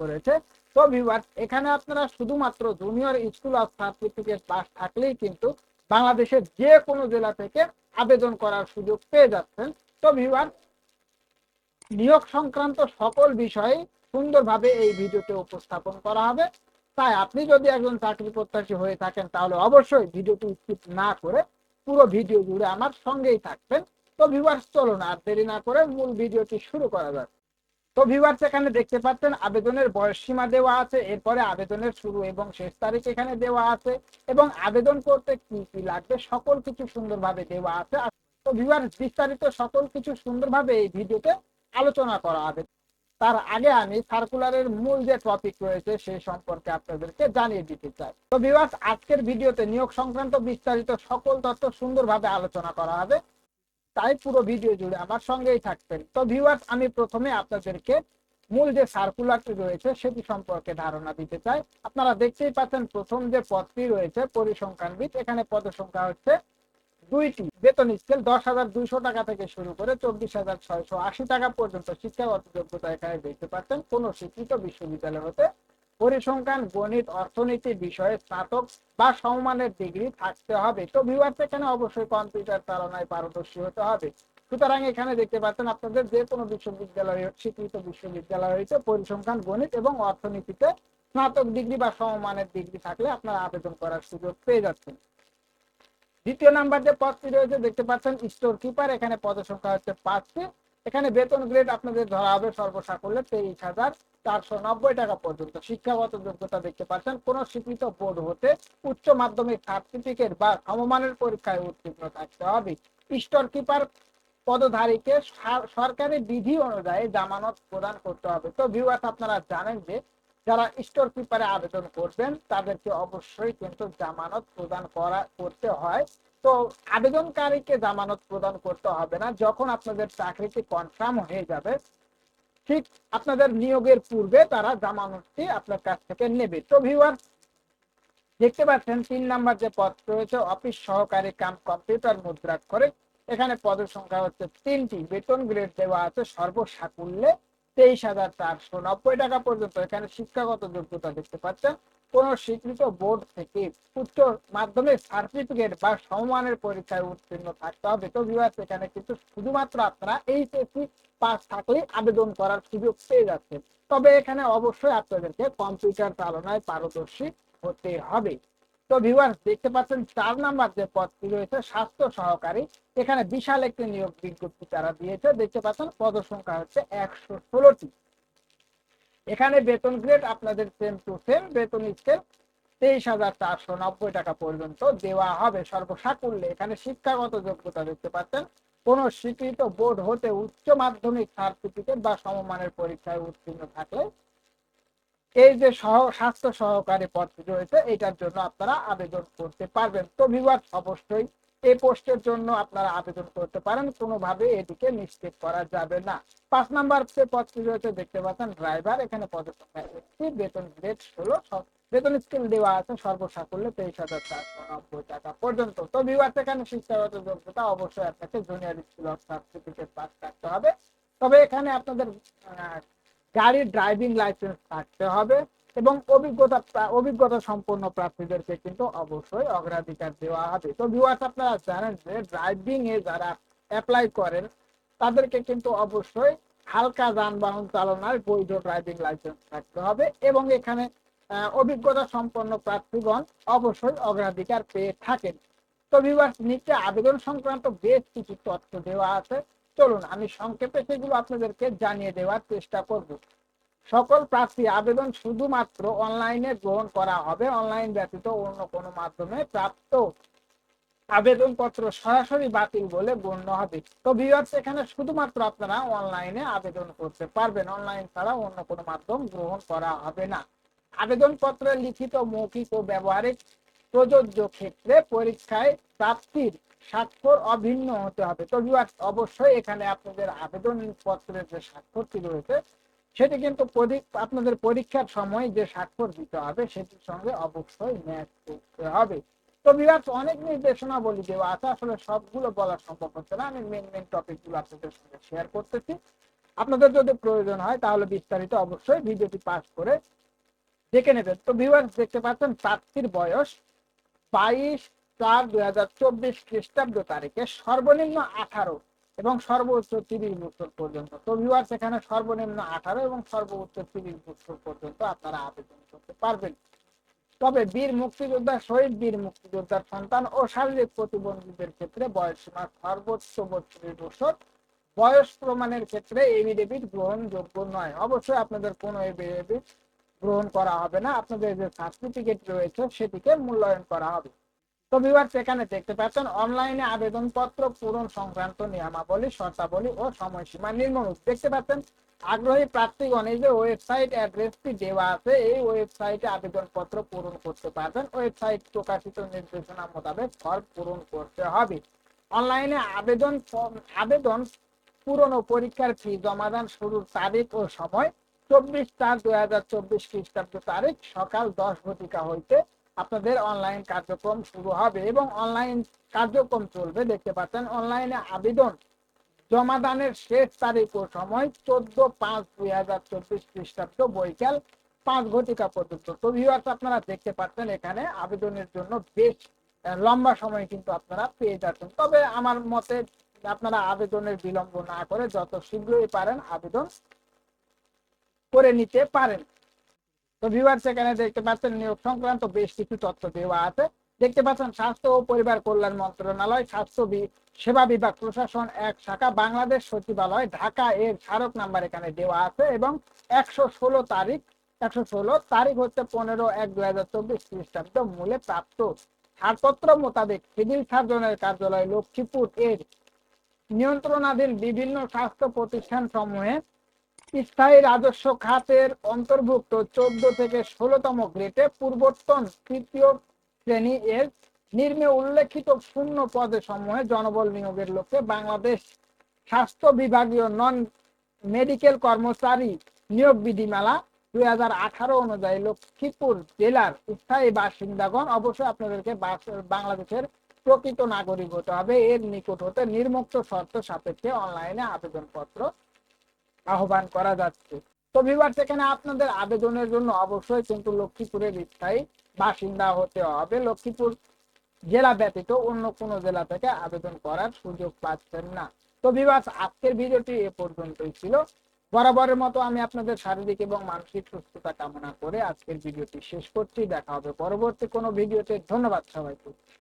করেছে। তো ভিউয়ার্স এখানে আপনারা শুধুমাত্র junior school of certificate pass থাকলেই কিন্তু বাংলাদেশের যে কোনো জেলা থেকে আবেদন করার সুযোগ পেয়ে যাচ্ছেন। তো ভিউয়ার নিয়োগ সংক্রান্ত সকল বিষয়ে সুন্দরভাবে এই ভিডিওতে উপস্থাপন করা হবে। তাই আপনি যদি একজন চাকরি প্রত্যাশী হয়ে থাকেন, তাহলে অবশ্যই ভিডিওটি স্কিপ না করে পুরো ভিডিও জুড়ে আমার সঙ্গেই থাকবেন। তো ভিউয়ার্স চলুন আর দেরি না করে মূল ভিডিওটি শুরু করা যাক। তো ভিউয়ার্স এখানে দেখতে পাচ্ছেন, আবেদনের বয়স সীমা দেওয়া আছে, এরপরে আবেদনের শুরু এবং শেষ তারিখ এখানে দেওয়া আছে এবং আবেদন করতে কি কি লাগবে, সকল কিছু সুন্দরভাবে দেওয়া আছে। তো ভিউয়ার্স বিস্তারিত সকল কিছু সুন্দরভাবে এই ভিডিওতে আলোচনা করা হবে। তার আগে আমি সার্কুলারের মূল যে টপিক রয়েছে সেই সম্পর্কে আপনাদেরকে জানিয়ে দিতে চাই। তো ভিউয়ার্স আজকের ভিডিওতে নিয়োগ সংক্রান্ত বিস্তারিত সকল তথ্য সুন্দরভাবে আলোচনা করা হবে। তাই পুরো ভিডিও জুড়ে আমার সঙ্গেই থাকবেন। তো ভিউয়ার্স আমি প্রথমে আপনাদেরকে মূল যে সার্কুলারটি রয়েছে সেটি সম্পর্কে ধারণা দিতে চাই। আপনারা দেখতেই পাচ্ছেন প্রথম যে পদটি রয়েছে পরিসংখ্যানবিদ, এখানে পদ সংখ্যা হচ্ছে দুইটি। বেতন স্কেল দশ হাজার দুইশো টাকা থেকে শুরু করে চব্বিশ হাজার ছয়শো আশি টাকা পর্যন্ত শিক্ষাগত যোগ্যতা এখানে দেখতে পাচ্ছেন। কোনো শিক্ষিত বিশ্ববিদ্যালয় হতে পরিসংখ্যান, গণিত, অর্থনীতি বিষয়ে স্নাতক বা সমমানের ডিগ্রি থাকতে হবে। তো ভিউয়ার্স এখানে অবশ্যই কম্পিউটার চালনায় পারদর্শী হতে হবে। সুতরাং এখানে দেখতে পাচ্ছেন আপনাদের যে কোনো বিশ্ববিদ্যালয়, স্বীকৃত বিশ্ববিদ্যালয় হইতে পরিসংখ্যান, গণিত এবং অর্থনীতিতে স্নাতক ডিগ্রি বা সমমানের ডিগ্রি থাকলে আপনারা আবেদন করার সুযোগ পেয়ে যাচ্ছেন। দ্বিতীয় নাম্বার যে পদটি রয়েছে, দেখতে পাচ্ছেন স্টোর কিপার এখানে পদ সংখ্যা হচ্ছে পাঁচটি। এখানে বেতন গ্রেড আপনাদের ধরা হবে সর্বসাকুল্যে তেইশ হাজার চারশো নব্বই টাকা পর্যন্ত। শিক্ষাগত যোগ্যতা দেখতে পাচ্ছেন, কোন স্বীকৃত বোর্ড হতে উচ্চ মাধ্যমিক সার্টিফিকেট বা সমমানের পরীক্ষায় উত্তীর্ণ থাকতে হবে। স্টোর কিপার পদধারীকে সরকারি বিধি অনুযায়ী জামানত প্রদান করতে হবে। তো ভিউয়ার্স আপনারা জানেন যে যারা স্টোর কিপারে আবেদন করবেন, তাদেরকে অবশ্যই কিন্তু জামানত প্রদান করা, করতে হয়। তো আবেদনকারীকে জামানত প্রদান করতে হবে না। যখন আপনাদের চাকরিটি কনফার্ম হয়ে যাবে, ঠিক আপনাদের নিয়োগের পূর্বে তারা জামানতটি আপনার কাছ থেকে নেবে। তো ভিউয়ার দেখতে পাচ্ছেন, তিন নাম্বার যে পদ রয়েছে, অফিস সহকারী কাম কম্পিউটার মুদ্রাক্ষরে এখানে পদের সংখ্যা হচ্ছে তিনটি। বেতন গ্রেড দেওয়া আছে সর্বসাকুল্যে তেইশ হাজার চারশো নব্বই টাকা পর্যন্ত। এখানে শিক্ষাগত যোগ্যতা দেখতে পাচ্ছেন। কোন স্বীকৃত বোর্ড থেকে উচ্চ মাধ্যমিক সার্টিফিকেট বা সমমানের পরীক্ষায় উত্তীর্ণ থাকতে হবে। তো ভিউয়ার্স এখানে কিন্তু শুধুমাত্র আপনারা এইচএসসি পাস থাকলে আবেদন করার সুযোগ পেয়ে যাচ্ছেন। তবে এখানে অবশ্যই আপনাদেরকে কম্পিউটার চালনায় পারদর্শী হতে হবে। তো ভিউয়ার্স দেখতে পাচ্ছেন চার নাম্বার যে পদটি রয়েছে, স্বাস্থ্য সহকারী। এখানে বিশাল একটি নিয়োগ বিজ্ঞপ্তি তারা দিয়েছে। দেখতে পাচ্ছেন পদ সংখ্যা হচ্ছে একশো ষোলোটি। এখানে বেতন গ্রেড আপনাদের সেম টু সেম বেতন স্কেল তেইশ হাজার চারশো নব্বই টাকা পর্যন্ত দেওয়া হবে সর্বসাকুল্যে। এখানে শিক্ষাগত যোগ্যতা দেখতে পাচ্ছেন। কোন স্বীকৃত বোর্ড হতে উচ্চ মাধ্যমিক সার্টিফিকেট বা সমমানের পরীক্ষায় উত্তীর্ণ থাকলে এই যে সহ, স্বাস্থ্য সহকারী পদটি রয়েছে, এটার জন্য আপনারা আবেদন করতে পারবেন। তো ভিউয়ার্স অবশ্যই এই পোস্টের জন্য আপনারা আবেদন করতে পারেন। কোনোভাবে এটিকে নিশ্চিত করা যাবে না। পাঁচ নাম্বার যে পদটি রয়েছে, দেখতে পাচ্ছেন, ড্রাইভার। এখানে পদের সংখ্যা একটি বেতন গ্রেড ষোলো বেতন স্কেল দেওয়া আছে, সর্বসাকুল্যে তেইশ হাজার চারশো নব্বই টাকা পর্যন্ত। তো ভিউয়ার্স এখানে শিক্ষাগত যোগ্যতা অবশ্যই আপনাকে junior school of certificate pass থাকতে হবে। তবে এখানে আপনাদের গাড়ির ড্রাইভিং লাইসেন্স থাকতে হবে। এবং অভিজ্ঞতা অভিজ্ঞতা সম্পন্ন প্রার্থীদেরকে কিন্তু অবশ্যই অগ্রাধিকার দেওয়া হবে। তো ভিউয়ার্স আপনারা জানেন যে ড্রাইভিং এ যারা অ্যাপ্লাই করেন, তাদেরকে কিন্তু অবশ্যই হালকা যানবাহন চালনার বৈধ ড্রাইভিং লাইসেন্স থাকতে হবে এবং এখানে অভিজ্ঞতা সম্পন্ন প্রার্থীগণ অবশ্যই অগ্রাধিকার পেয়ে থাকেন। তো ভিউয়ার্স নিচে আবেদন সংক্রান্ত বেশ কিছু তথ্য দেওয়া আছে। চলুন, আমি সংক্ষেপে সেগুলো আপনাদেরকে জানিয়ে দেওয়ার চেষ্টা করব। সকল প্রার্থী আবেদন শুধুমাত্র অনলাইনে গ্রহণ করা হবে। অনলাইন ব্যতীত অন্য কোনো মাধ্যমে প্রাপ্ত আবেদনপত্র সরাসরি বাতিল বলে গণ্য হবে। তো ভিউয়ার্স এখানে শুধুমাত্র আপনারা অনলাইনে আবেদন করতে পারবেন। অনলাইন ছাড়া অন্য কোনো মাধ্যম গ্রহণ করা হবে না। আবেদনপত্রে লিখিত মৌখিক ও ব্যবহারিক প্রযোজ্য ক্ষেত্রে পরীক্ষায় প্রাপ্তির স্বাক্ষর অভিন্ন হতে হবে। তো viewers, অবশ্যই এখানে আপনাদের আবেদন পত্রের যে স্বাক্ষরটি রয়েছে সেটি কিন্তু আপনাদের পরীক্ষার সময় যে স্বাক্ষর দিতে হবে, সেটির সঙ্গে অবশ্যই ম্যাচ করতে হবে। তো বিরাট অনেক নির্দেশনা বলি দেওয়া আছে আসলে সবগুলো বলা সম্ভব হচ্ছে না। আমি মেন মেন টপিকগুলো আপনাদের সঙ্গে শেয়ার করতেছি। আপনাদের যদি প্রয়োজন হয়, তাহলে বিস্তারিত অবশ্যই ভিডিওটি পাস করে দেখে নেবেন। তো ভিউয়ার্স দেখতে পাচ্ছেন, প্রার্থীর বয়স বাইশ চার দুই হাজার চব্বিশ খ্রিস্টাব্দ তারিখে। সর্বনিম্ন আঠারো এবং সর্বোচ্চ তিরিশ বছর পর্যন্ত। তো ভিউয়ার্স এখানে সর্বনিম্ন আঠারো এবং সর্বোচ্চ তিরিশ বছর পর্যন্ত আপনারা আবেদন করতে পারবেন। তবে বীর মুক্তিযোদ্ধা, শহীদ বীর মুক্তিযোদ্ধার সন্তান ও শারীরিক প্রতিবন্ধীদের ক্ষেত্রে বয়স সীমা সর্বোচ্চ বত্রিশ বছর। বয়স প্রমাণের ক্ষেত্রে এভিডেভিট গ্রহণযোগ্য নয়। অবশ্যই আপনাদের কোনো এভিডেভিট গ্রহণ করা হবে না। আপনাদের যে সার্টিফিকেট রয়েছে, সেটিকে মূল্যায়ন করা হবে। তো ভিউয়ার্স এখানে দেখতে পাচ্ছেন অনলাইনে আবেদনপত্র পূরণ সংক্রান্ত নিয়মাবলী, শর্তাবলী ও সময়সীমা নির্মূল দেখতে পাচ্ছেন, আগ্রহী প্রার্থীগণ, এই যে ওয়েবসাইট অ্যাড্রেসটি দেওয়া আছে, এই ওয়েবসাইটে আবেদনপত্র পূরণ করতে পারবেন। ওয়েবসাইট প্রকাশিত নির্দেশনা মোতাবেক ফর্ম পূরণ করতে হবে। অনলাইনে আবেদন আবেদন পূরণ ও পরীক্ষার ফি জমাদান শুরুর তারিখ ও সময় চব্বিশ চার দুই হাজার চব্বিশ খ্রিস্টাব্দ তারিখ সকাল দশ ঘটিকা হইতে আপনাদের অনলাইন কার্যক্রম শুরু হবে এবং অনলাইন কার্যক্রম চলবে। দেখতে পাচ্ছেন অনলাইনে আবেদন জমাদানের শেষ তারিখ ও সময় চোদ্দ পাঁচ দুই হাজার চব্বিশ খ্রিস্টাব্দ বৈকাল পাঁচ ঘটিকা পর্যন্ত। তো ভিউয়ার্স আপনারা দেখতে পাচ্ছেন, এখানে আবেদনের জন্য বেশ লম্বা সময় কিন্তু আপনারা পেয়ে যাচ্ছেন। তবে আমার মতে আপনারা আবেদনের বিলম্ব না করে যত শীঘ্রই পারেন আবেদন করে নিতে পারেন। তো ভিউয়ার্স এখানে দেখতে পাচ্ছেন নিয়োগ সংক্রান্ত বেশ কিছু তথ্য দেওয়া আছে। দেখতে পাচ্ছেন স্বাস্থ্য ও পরিবার কল্যাণ মন্ত্রণালয়, স্বাস্থ্য সেবা বিভাগ, প্রশাসন এক শাখা, বাংলাদেশ সচিবালয়, ঢাকা এর স্মারক নাম্বার এখানে দেওয়া আছে এবং একশো ষোলো তারিখ, একশো ষোলো তারিখ হচ্ছে পনেরো এক দুই হাজার চব্বিশ খ্রিস্টাব্দ মূলে প্রাপ্ত। ছাড়পত্র মোতাবেক সিভিল সার্জনের কার্যালয় লক্ষ্মীপুর এর নিয়ন্ত্রণাধীন বিভিন্ন স্বাস্থ্য প্রতিষ্ঠান সমূহে স্থায়ী রাজস্ব খাতের অন্তর্ভুক্ত চোদ্দ থেকে ষোলতম গ্রেডে পূর্বতন তৃতীয় শ্রেণি এর নির্মে উল্লেখিত শূন্য পদে সমূহে জনবল নিয়োগের লক্ষ্যে বাংলাদেশ স্বাস্থ্য বিভাগীয় নন মেডিকেল কর্মচারী নিয়োগ বিধিমালা দুই হাজার আঠারো অনুযায়ী লক্ষ্মীপুর জেলার স্থায়ী বাসিন্দাগণ অবশ্যই আপনাদেরকে বাংলাদেশের প্রকৃত নাগরিক হতে হবে। এর নিকট হতে নির্মুক্ত শর্ত সাপেক্ষে অনলাইনে আবেদনপত্র আহ্বান করা যাচ্ছে। তো ভিউয়ার্স এখানে আপনাদের আবেদনের জন্য অবশ্যই কিন্তু লক্ষ্মীপুরের স্থায়ী বাসিন্দা হতে হবে। লক্ষ্মীপুর জেলা ব্যতীত অন্য কোনো জেলা থেকে আবেদন করার সুযোগ পাচ্ছেন না। তো ভিউয়ার্স আজকের ভিডিওটি এ পর্যন্তই ছিল। বরাবরের মতো আমি আপনাদের শারীরিক এবং মানসিক সুস্থতা কামনা করে আজকের ভিডিওটি শেষ করছি। দেখা হবে পরবর্তী কোনো ভিডিওতে। ধন্যবাদ সবাইকে।